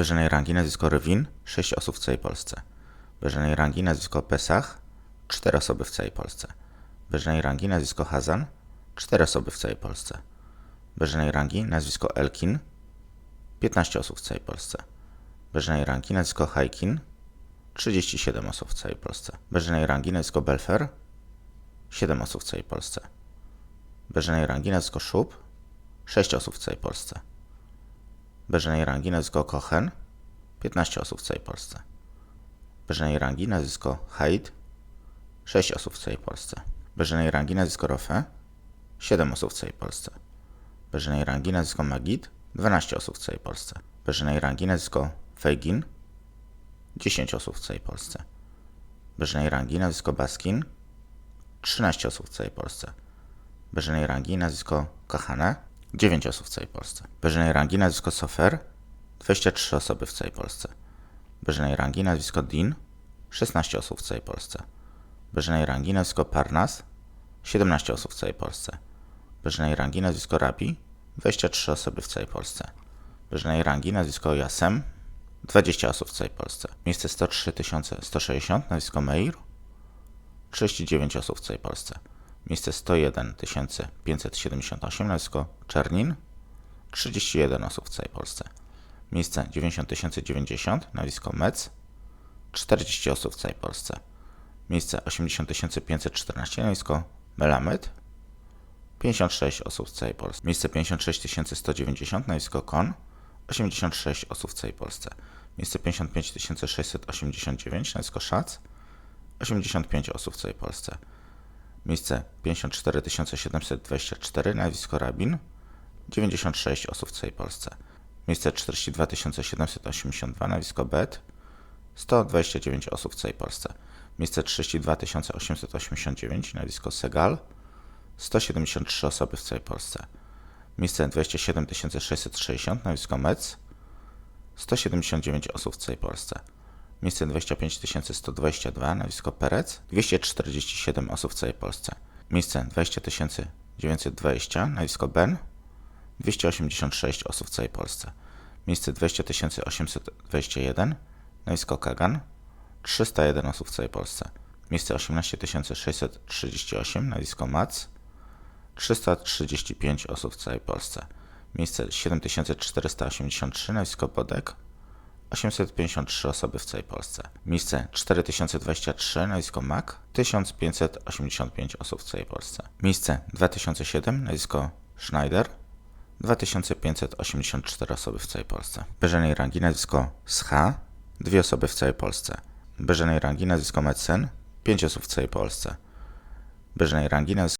Wyżej rangi nazwisko Rwin, 6 osób w całej Polsce. Wyżej rangi nazwisko Pesach, 4 osoby w całej Polsce. Wyżej rangi nazwisko Hazan, 4 osoby w całej Polsce. Wyżej rangi nazwisko Elkin, 15 osób w całej Polsce. Wyżej rangi nazwisko Hajkin, 37 osób w całej Polsce. Wyżej rangi nazwisko Belfer, 7 osób w całej Polsce. Wyżej rangi nazwisko Szub, 6 osób w całej Polsce. Wyżej rangi nazwisko Kochen, 15 osób w całej Polsce. Wyżej rangi nazwisko Haid, 6 osób w całej Polsce. Wyżej rangi nazwisko Rofe, 7 osób w całej Polsce. Wyżej rangi nazwisko Magid, 12 osób w całej Polsce. Wyżej rangi nazwisko Fejgin, 10 osób w całej Polsce. Wyżej rangi nazwisko Baskin, 13 osób w całej Polsce. Wyżej rangi nazwisko Kahane, 9 osób w całej Polsce. Wyżej rangi nazwisko Sofer, 23 osoby w całej Polsce. Wyżej rangi nazwisko Din, 16 osób w całej Polsce. Wyżej rangi nazwisko Parnas, 17 osób w całej Polsce. Wyżej rangi nazwisko Rabi, 23 osoby w całej Polsce. Wyżej rangi nazwisko Jasem, 20 osób w całej Polsce. Miejsce 103 160, nazwisko Meir, 39 osób w całej Polsce. Miejsce 101 578, nazwisko Czernin, 31 osób w całej Polsce. Miejsce 90 090, nazwisko Mec, 40 osób w całej Polsce. Miejsce 80 514, nazwisko Melamed, 56 osób w całej Polsce. Miejsce 56 190, nazwisko Kon, 86 osób w całej Polsce. Miejsce 55 689, nazwisko Szac, 85 osób w całej Polsce. Miejsce 54 724, nazwisko Rabin, 96 osób w całej Polsce. Miejsce 42 782, nazwisko Bet, 129 osób w całej Polsce. Miejsce 32 889, nazwisko Segal, 173 osoby w całej Polsce. Miejsce 27 660, nazwisko Mec, 179 osób w całej Polsce. Miejsce 25 122, nazwisko Perec, 247 osób w całej Polsce. Miejsce 20 920, nazwisko Ben, 286 osób w całej Polsce. Miejsce 20 821, nazwisko Kagan, 301 osób w całej Polsce. Miejsce 18 638, nazwisko Mac, 335 osób w całej Polsce. Miejsce 7483, nazwisko Bodek, 853 osoby w całej Polsce. Miejsce 4023, nazwisko Mac, 1585 osób w całej Polsce. Miejsce 2007, nazwisko Schneider, 2584 osoby w całej Polsce. Wyżej rangi nazwisko Scha, 2 osoby w całej Polsce. Wyżej rangi nazwisko Medsen, 5 osób w całej Polsce. Wyżej rangi nazwisko